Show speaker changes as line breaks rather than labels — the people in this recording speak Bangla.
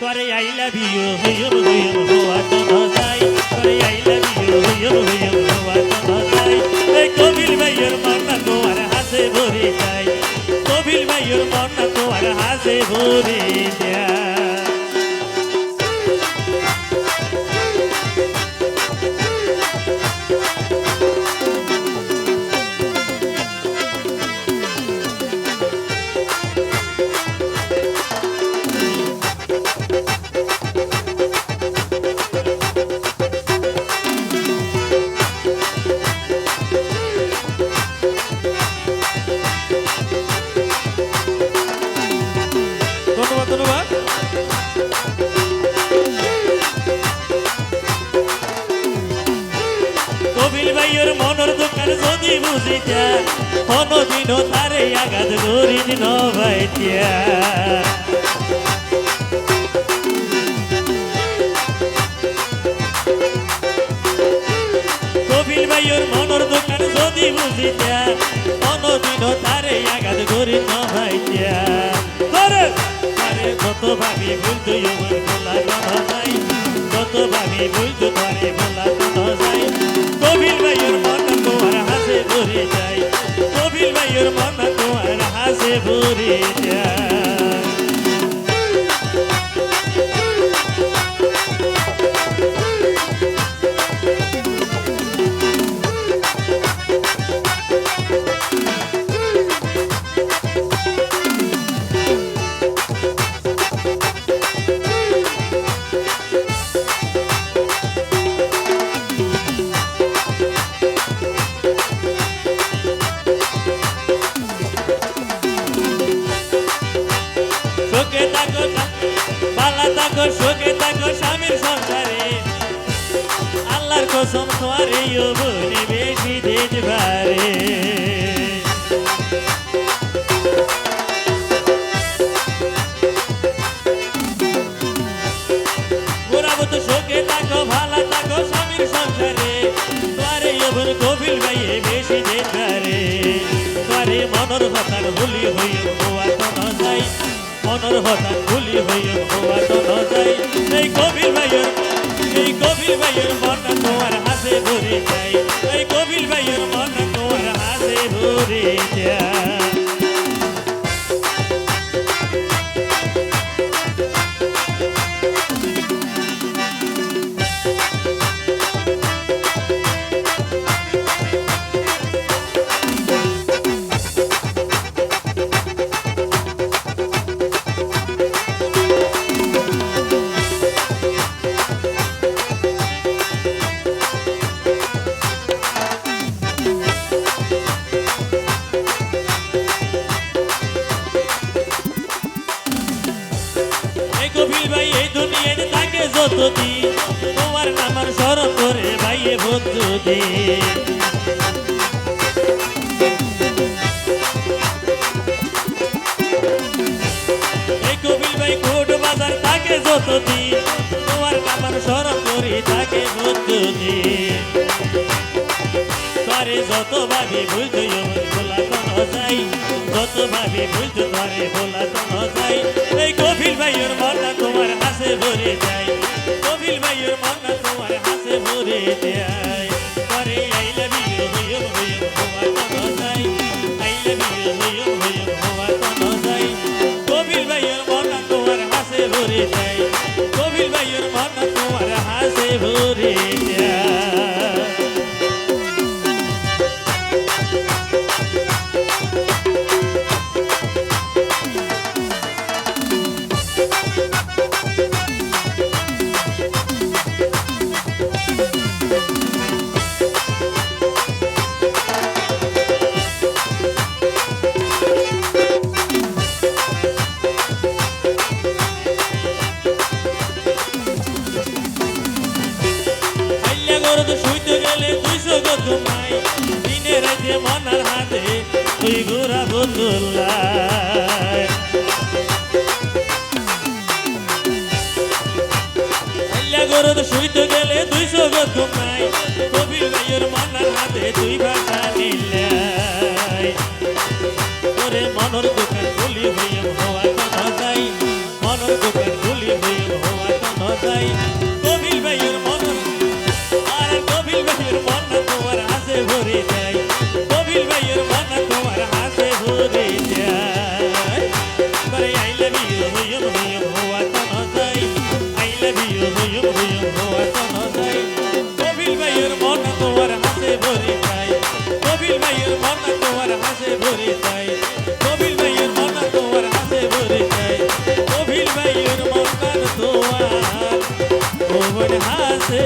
তোরে আই লাভ ইউ হুয়ুম হুয়ুম হওয়া তো নজাই তোরে আই লাভ ইউ হুয়ুম হুয়ুম হওয়া তো নজাই এই কবিল ভাইয়ের মনটা তোমার হাসে ভরে যায় কবিল ভাইয়ের মনটা তোমার হাসে ভরে যায় কবিল ভাইয়ের মনের দোকান যদি বুঝিতা কোনদিন তারে আঘাত করি দিন ভাইতিয়া কবিল ভাইয়ের মনের দোকান যদি বুঝিতা কোনদিন তারে আঘাত করি ন ভাইতিয়া কত ভাবি কথা নাই কত ভাবি নাই কবির ভাইয়ের মন তোমার হাসে ভরে যায়। কবির ভাইয়ের মন তোমার হাসে ভরে যায়। থাকো সুখে থাকো স্বামীর সংসারে। আল্লাহর কসম তোমারে বনে বেশি দিতে পারে। সুখে থাকো ভালা থাকো স্বামীর সংসারে। তোমারে ওভর কবিল ভাইয়ে বেশি দিতে পারে। তোমারে মনর কথার ভুলি হইয়া যাই মনর হঠাৎ ভুলি হইয়া হওয়া তো যাই। এই কবির ভাইয়ের এই কবির ভাইয়ের মনটা তোমার হাতে ভরে যায়। এই কবির ভাইয়ের মনটা তোমার হাতে ভরে যায়। যতদিন তোমার নামার স্মরণ করে ভাইয়ে বাজার থাকে যতদিন, তোমার নামার স্মরণ করে থাকে বন্ধুদিন। তারে যত ভাবি বুঝতো ভোলা কোন যাই যত ভাবি বুঝতো তারে ভোলা কোন যাই এই কপিল ভাইয়ের মনটা তোমার হাসে ভরে যায়। কপিল ভাইয়ের মনটা তোমার হাসে ভরে যায় তারে আই লাভ হইও হইও কপিল ভাইয়ের মনটা তোমার হাসে ভরে যায় কপিল ভাইয়ের তোমার হাসে ভরে গরদ শুইতে গেলে দুইশো গত মাই। দিনে রাতে মনার হাতে তুই বদুল্লাহ আইলা গরদ শুইতে গেলে দুইশো গত মাই। কবির ভাইয়ের মনার হাতে তুই ভাষা নিলাই ওরে মনর দোকান খুলি হইম হওয়া কথা যাই মনর দোকান খুলি হইম যাই কবিল ভাইয়ের হুয়ুম যাই কবিল ভাইয়ের মন তোমার হাসে ভরে যায় কবিল ভাইয়ের মন তোমার হাসে ভরে যায় কবিল ভাইয়ের মন তোমার হাসে ভরে যায় কবিল ভাইয়ের মন তোমার তোমার হাসে